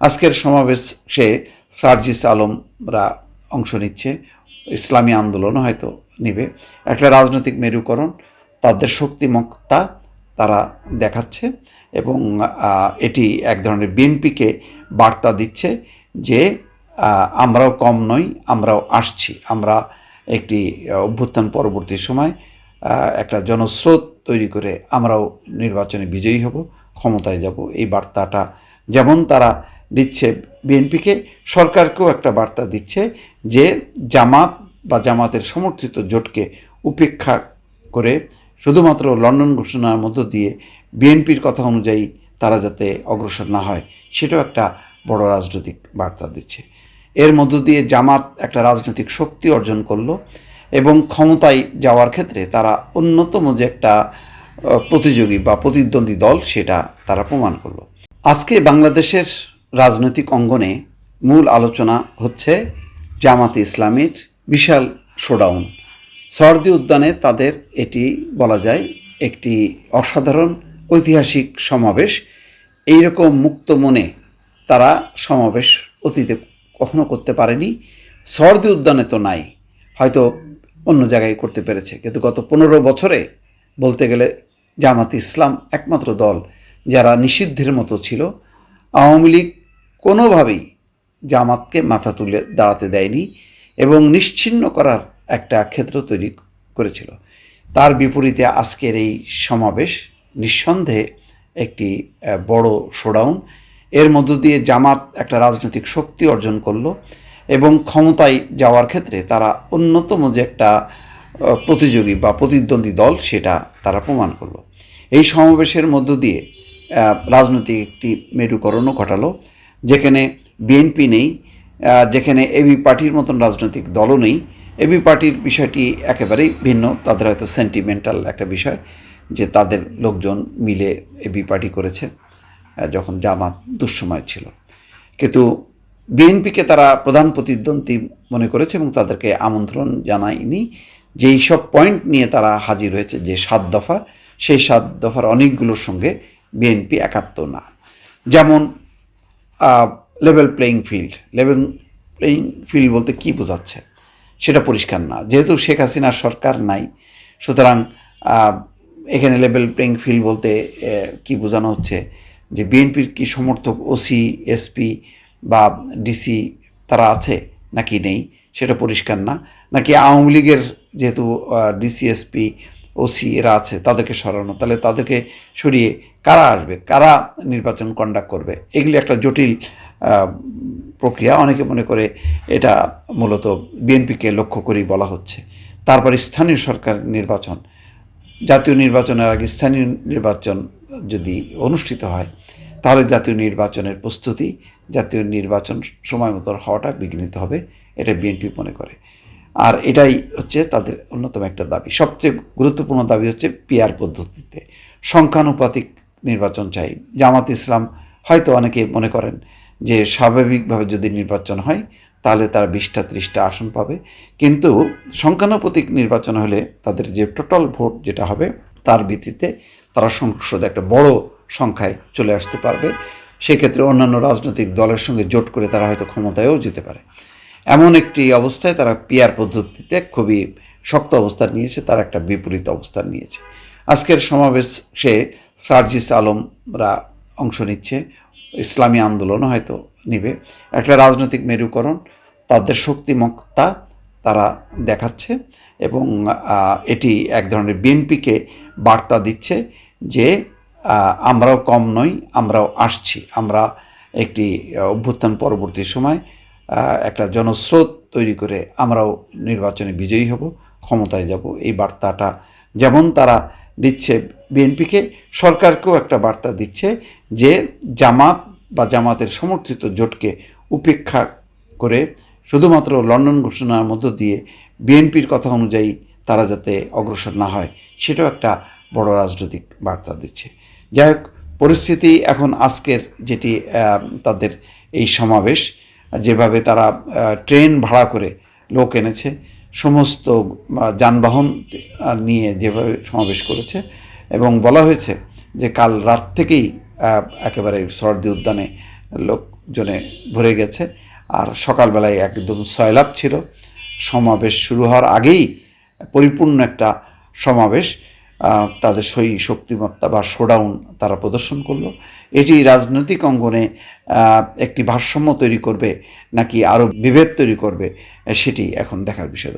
আজকের সমাবেশে সার্জিস আলমরা অংশ নিচ্ছে। ইসলামী আন্দোলন হয়তো নিবে। একটা রাজনৈতিক মেরুকরণ, তাদের শক্তিমত্তা তারা দেখাচ্ছে এবং এটি এক ধরনের বিএনপিকে বার্তা দিচ্ছে যে আমরাও কম নই, আমরাও আসছি। আমরা একটি অভ্যুত্থান পরবর্তী সময় একটা জনস্রোত তৈরি করে আমরাও নির্বাচনে বিজয়ী হব, ক্ষমতায় যাব। এই বার্তাটা যেমন তারা দিচ্ছে বিএনপিকে, সরকারকেও একটা বার্তা দিচ্ছে যে জামাত বা জামাতের সমর্থিত জোটকে উপেক্ষা করে শুধুমাত্র লন্ডন ঘোষণার মধ্য দিয়ে বিএনপির কথা অনুযায়ী তারা যাতে অগ্রসর না হয়, সেটাও একটা বড় রাজনৈতিক বার্তা দিচ্ছে। এর মধ্য দিয়ে জামাত একটা রাজনৈতিক শক্তি অর্জন করল এবং ক্ষমতায় যাওয়ার ক্ষেত্রে তারা অন্যতম যে একটা প্রতিযোগী বা প্রতিদ্বন্দ্বী দল, সেটা তারা প্রমাণ করল। আজকে বাংলাদেশের রাজনৈতিক অঙ্গনে মূল আলোচনা হচ্ছে জামাতে ইসলামীর বিশাল শোডাউন। সরদি উদ্যানে তাদের এটি বলা যায় একটি অসাধারণ ঐতিহাসিক সমাবেশ। এইরকম মুক্ত মনে তারা সমাবেশ অতীতে কখনো করতে পারেনি। সরদি উদ্যানে তো নাই, হয়তো অন্য জায়গায় করতে পেরেছে। কিন্তু গত পনেরো বছরে বলতে গেলে জামাত ইসলাম একমাত্র দল যারা নিষিদ্ধের মতো ছিল। আওয়ামী লীগ কোনোভাবেই জামাতকে মাথা তুলে দাঁড়াতে দেয়নি এবং নিশ্চিন্ন করার একটা ক্ষেত্র তৈরি করেছিল। তার বিপরীতে আজকের এই সমাবেশ নিঃসন্দেহে একটি বড় শোডাউন এর মধ্য দিয়ে জামাত একটা রাজনৈতিক শক্তি অর্জন করল এবং ক্ষমতায় যাওয়ার ক্ষেত্রে তারা অন্যতম যে একটা প্রতিযোগী বা প্রতিদ্বন্দ্বী দল সেটা তারা প্রমাণ করল। এই সমাবেশের মধ্য দিয়ে রাজনৈতিক একটি মেরুকরণও ঘটালো। যেখানে বিএনপি নেই যেখানে এবি পার্টির মতন রাজনৈতিক দলও নেই এবি পার্টির বিষয়টি একেবারেই ভিন্ন। তাদের হয়তো সেন্টিমেন্টাল একটা বিষয় যে তাদের লোকজন মিলে এবি পার্টি করেছে যখন জামাত দুঃসময় ছিল। কিন্তু বিএনপিকে তারা প্রধান প্রতিদ্বন্দ্বী মনে করেছে এবং তাদেরকে আমন্ত্রণ জানায়নি। যেই সব পয়েন্ট নিয়ে তারা হাজির হয়েছে, যে সাত দফা, সেই সাত দফার অনেকগুলোর সঙ্গে বিএনপি একাত্ম না। যেমন level playing field level playing field বলতে কি বোঝাচ্ছে? সেটা পরিষ্কার না। যেহেতু শেখ হাসিনার সরকার নাই, সুতরাং এখানে লেভেল প্লেয়িং ফিল্ড বলতে কি বোঝানো হচ্ছে? যে বিএনপির কি সমর্থক ওসি এসপি বা ডিসি তারা আছে নাকি নেই? সেটা পরিষ্কার না। নাকি আওয়ামী লীগের যেহেতু ডিসি এসপি ওসি এরা আছে, তাদেরকে সরানো। তাহলে তাদেরকে সরিয়ে কারা আসবে? কারা নির্বাচন কন্ডাক্ট করবে? এগুলি একটা জটিল প্রক্রিয়া। অনেকে মনে করে এটা মূলত বিএনপিকে লক্ষ্য করেই বলা হচ্ছে। তারপর স্থানীয় সরকার নির্বাচন। জাতীয় নির্বাচনের আগে স্থানীয় নির্বাচন যদি অনুষ্ঠিত হয়, তাহলে জাতীয় নির্বাচনের প্রস্তুতি, জাতীয় নির্বাচন সময় মতো হওয়াটা বিঘ্নিত হবে, এটা বিএনপি মনে করে। আর এটাই হচ্ছে তাদের অন্যতম একটা দাবি। সবচেয়ে গুরুত্বপূর্ণ দাবি হচ্ছে পিয়ার পদ্ধতিতে সংখ্যানুপাতিক নির্বাচন চাই। জামাত ইসলাম হয়তো অনেকে মনে করেন যে স্বাভাবিকভাবে যদি নির্বাচন হয় তাহলে তারা বিশটা, ত্রিশটা আসন পাবে। কিন্তু সংখ্যানুপাতিক নির্বাচন হলে তাদের যে টোটাল ভোট যেটা হবে তার ভিত্তিতে তারা সংসদে একটা বড় সংখ্যায় চলে আসতে পারবে। সেক্ষেত্রে অন্যান্য রাজনৈতিক দলের সঙ্গে জোট করে তারা হয়তো ক্ষমতায়ও যেতে পারে। এমন একটি অবস্থায় তারা পিয়ার পদ্ধতিতে খুবই শক্ত অবস্থান নিয়েছে, তার একটা বিপরীত অবস্থান নিয়েছে। আজকের সমাবেশে সার্জিস আলমরা অংশ নিচ্ছে, ইসলামী আন্দোলন হয়তো নিবে। একটা রাজনৈতিক মেরুকরণ, তাদের শক্তিমত্তা তারা দেখাচ্ছে এবং এটি এক ধরনের বিএনপিকে বার্তা দিচ্ছে যে আমরাও কম নই, আমরাও আসছি। আমরা একটি অভ্যুত্থান পরবর্তী সময় একটা জনস্রোত তৈরি করে আমরাও নির্বাচনে বিজয়ী হব, ক্ষমতায় যাব। এই বার্তাটা যেমন তারা দিচ্ছে বিএনপিকে, সরকারকেও একটা বার্তা দিচ্ছে যে জামাত বা জামাতের সমর্থিত জোটকে উপেক্ষা করে শুধুমাত্র লন্ডন ঘোষণার মধ্য দিয়ে বিএনপির কথা অনুযায়ী তারা যাতে অগ্রসর না হয়, সেটাও একটা বড় রাজনৈতিক বার্তা দিচ্ছে। যাই হোক, পরিস্থিতি এখন আজকের যেটি তাদের এই সমাবেশ যেভাবে তারা ট্রেন ভাড়া করে লোক এনেছে, সমস্ত যানবাহন নিয়ে যেভাবে সমাবেশ করেছে এবং বলা হয়েছে যে কাল রাত থেকেই একেবারে সরদি উদ্যানে লোকজনে ভরে গেছে। আর সকালবেলায় একদম সয়লাভ ছিল। সমাবেশ শুরু হওয়ার আগেই পরিপূর্ণ একটা সমাবেশ তাদের সই শক্তিমত্তা বা শোডাউন তারা প্রদর্শন করল। এটি রাজনৈতিক অঙ্গনে একটি ভারসাম্য তৈরি করবে নাকি আরও বিভেদ তৈরি করবে, সেটি এখন দেখার বিষয়।